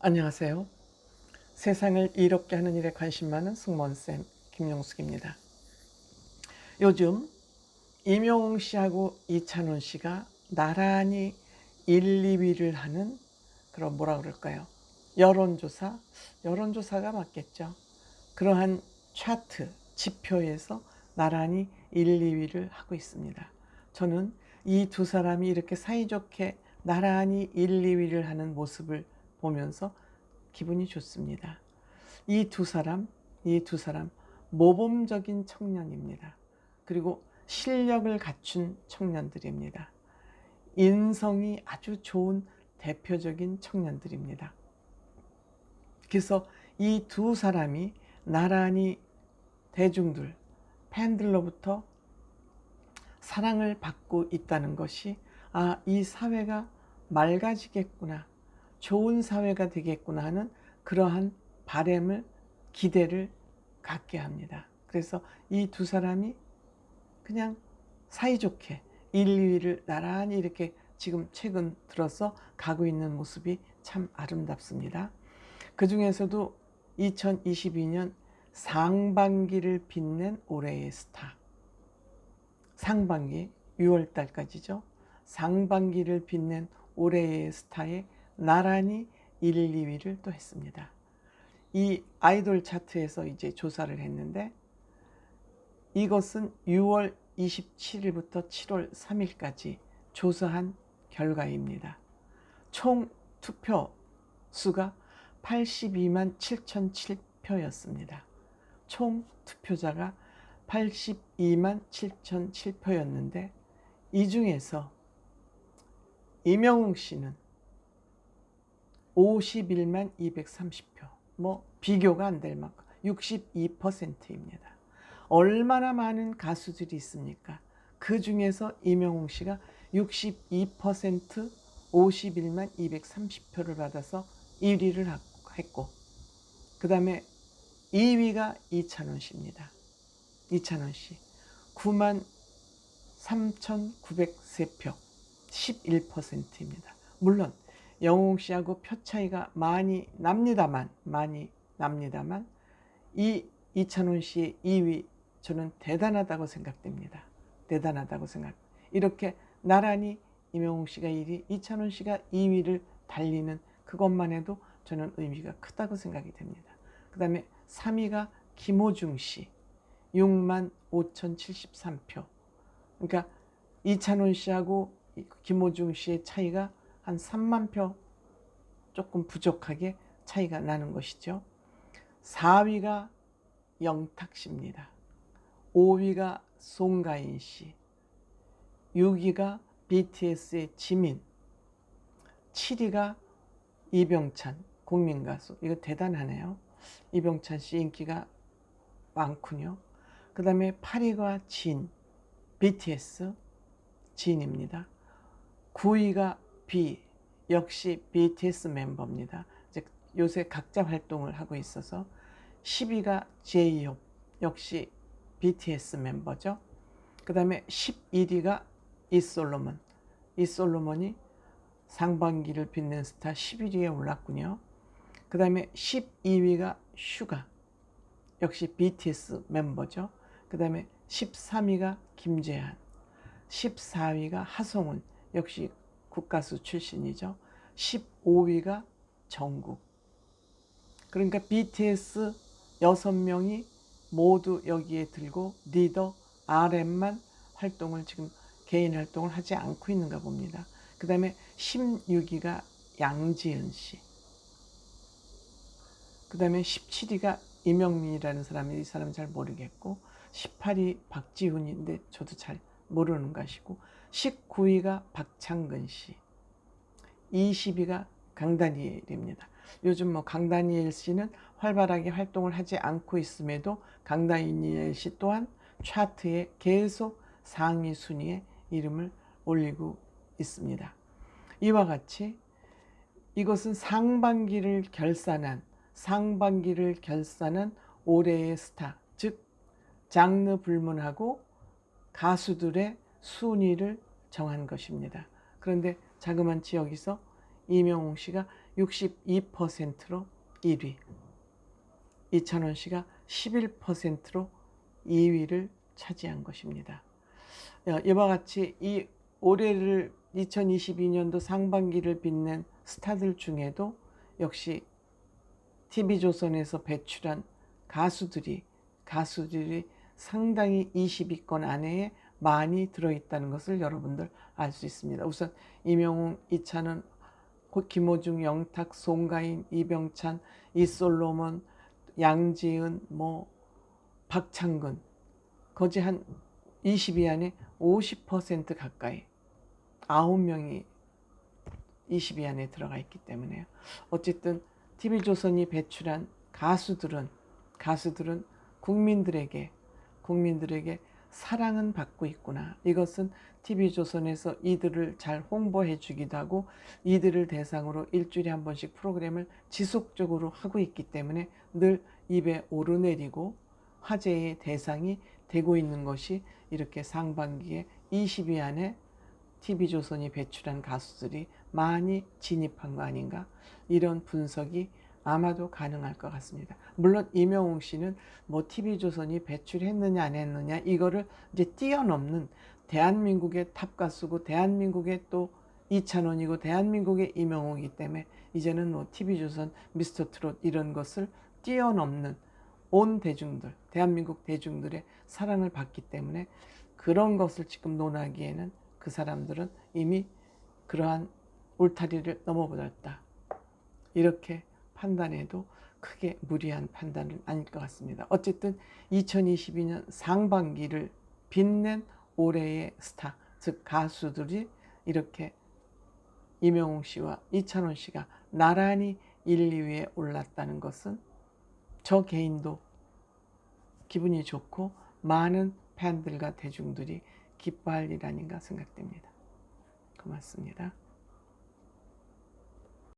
안녕하세요. 세상을 이롭게 하는 일에 관심 많은 승무원쌤 김용숙입니다. 요즘 임영웅 씨하고 이찬원 씨가 나란히 1, 2위를 하는 그런 뭐라 그럴까요? 여론조사? 여론조사가 맞겠죠. 그러한 차트, 지표에서 나란히 1, 2위를 하고 있습니다. 저는 이 두 사람이 이렇게 사이좋게 나란히 1, 2위를 하는 모습을 보면서 기분이 좋습니다. 이 두 사람, 이 두 사람 모범적인 청년입니다. 그리고 실력을 갖춘 청년들입니다. 인성이 아주 좋은 대표적인 청년들입니다. 그래서 이 두 사람이 나란히 대중들, 팬들로부터 사랑을 받고 있다는 것이 아, 이 사회가 맑아지겠구나. 좋은 사회가 되겠구나 하는 그러한 바램을 기대를 갖게 합니다. 그래서 이 두 사람이 그냥 사이좋게 1, 2위를 나란히 이렇게 지금 최근 들어서 가고 있는 모습이 참 아름답습니다. 그 중에서도 2022년 상반기를 빛낸 올해의 스타. 상반기 6월 달까지죠. 상반기를 빛낸 올해의 스타에 나란히 1, 2위를 또 했습니다. 이 아이돌 차트에서 이제 조사를 했는데 이것은 6월 27일부터 7월 3일까지 조사한 결과입니다. 총 투표 수가 82만 7,007표였습니다. 총 투표자가 82만 7,007표였는데 이 중에서 이명웅 씨는 51만 230표. 뭐 비교가 안 될 만큼 62%입니다. 얼마나 많은 가수들이 있습니까? 그 중에서 이명웅 씨가 62% 51만 230표를 받아서 1위를 했고 그 다음에 2위가 이찬원 씨입니다. 이찬원 씨 9만 3,903표 11%입니다. 물론 영웅 씨하고 표 차이가 많이 납니다만 많이 납니다만 이 이찬원 씨의 2위 저는 대단하다고 생각됩니다. 대단하다고 생각. 이렇게 나란히 임영웅 씨가 1위, 이찬원 씨가 2위를 달리는 그것만 해도 저는 의미가 크다고 생각이 됩니다. 그 다음에 3위가 김호중 씨, 6만 5,073표. 그러니까 이찬원 씨하고 김호중 씨의 차이가 한 3만 표 조금 부족하게 차이가 나는 것이죠. 4위가 영탁 씨입니다. 5위가 송가인 씨. 6위가 BTS의 지민. 7위가 이병찬 국민가수. 이거 대단하네요. 이병찬 씨 인기가 많군요. 그 다음에 8위가 진. BTS 진입니다. 9위가 B 역시 BTS 멤버입니다. 요새 각자 활동을 하고 있어서 10위가 제이홉 역시 BTS 멤버죠. 그 다음에 11위가 이솔로몬 이솔로몬이 상반기를 빛낸 스타 11위에 올랐군요. 그 다음에 12위가 슈가 역시 BTS 멤버죠. 그 다음에 13위가 김재한 14위가 하성운 역시 국가수 출신이죠. 15위가 정국. 그러니까 BTS 6명이 모두 여기에 들고 리더 RM만 활동을 지금 개인 활동을 하지 않고 있는가 봅니다. 그 다음에 16위가 양지은 씨. 그 다음에 17위가 이명민이라는 사람이 이 사람 잘 모르겠고 18위 박지훈인데 저도 잘 모르는 것이고 19위가 박창근 씨, 20위가 강다니엘입니다. 요즘 뭐 강다니엘 씨는 활발하게 활동을 하지 않고 있음에도 강다니엘 씨 또한 차트에 계속 상위 순위에 이름을 올리고 있습니다. 이와 같이 이것은 상반기를 결산한 상반기를 결산한 올해의 스타, 즉 장르 불문하고 가수들의 순위를 정한 것입니다. 그런데 자그만치 여기서 이명웅 씨가 62%로 1위, 이찬원 씨가 11%로 2위를 차지한 것입니다. 어, 이와 같이 이 올해를 2022년도 상반기를 빛낸 스타들 중에도 역시 TV조선에서 배출한 가수들이 가수들이 상당히 20위권 안에 많이 들어있다는 것을 여러분들 알 수 있습니다. 우선 이명웅, 이찬원, 김호중, 영탁, 송가인, 이병찬, 이솔로몬, 양지은, 뭐 박창근 거지 한 20위 안에 50% 가까이 9명이 20위 안에 들어가 있기 때문에요. 어쨌든 TV조선이 배출한 가수들은 가수들은 국민들에게 국민들에게 사랑은 받고 있구나. 이것은 TV조선에서 이들을 잘 홍보해 주기도 하고 이들을 대상으로 일주일에 한 번씩 프로그램을 지속적으로 하고 있기 때문에 늘 입에 오르내리고 화제의 대상이 되고 있는 것이 이렇게 상반기에 20위 안에 TV조선이 배출한 가수들이 많이 진입한 거 아닌가 이런 분석이 아마도 가능할 것 같습니다. 물론 이명웅 씨는 뭐 TV조선이 배출했느냐 안 했느냐 이거를 이제 뛰어넘는 대한민국의 탑 가수고 대한민국의 또 이찬원이고 대한민국의 이명웅이기 때문에 이제는 뭐 TV조선 미스터 트롯 이런 것을 뛰어넘는 온 대중들 대한민국 대중들의 사랑을 받기 때문에 그런 것을 지금 논하기에는 그 사람들은 이미 그러한 울타리를 넘어버렸다. 이렇게 판단해도 크게 무리한 판단은 아닐 것 같습니다. 어쨌든 2022년 상반기를 빛낸 올해의 스타, 즉 가수들이 이렇게 이명웅 씨와 이찬원 씨가 나란히 1, 2위에 올랐다는 것은 저 개인도 기분이 좋고 많은 팬들과 대중들이 기뻐할 일 아닌가 생각됩니다. 고맙습니다.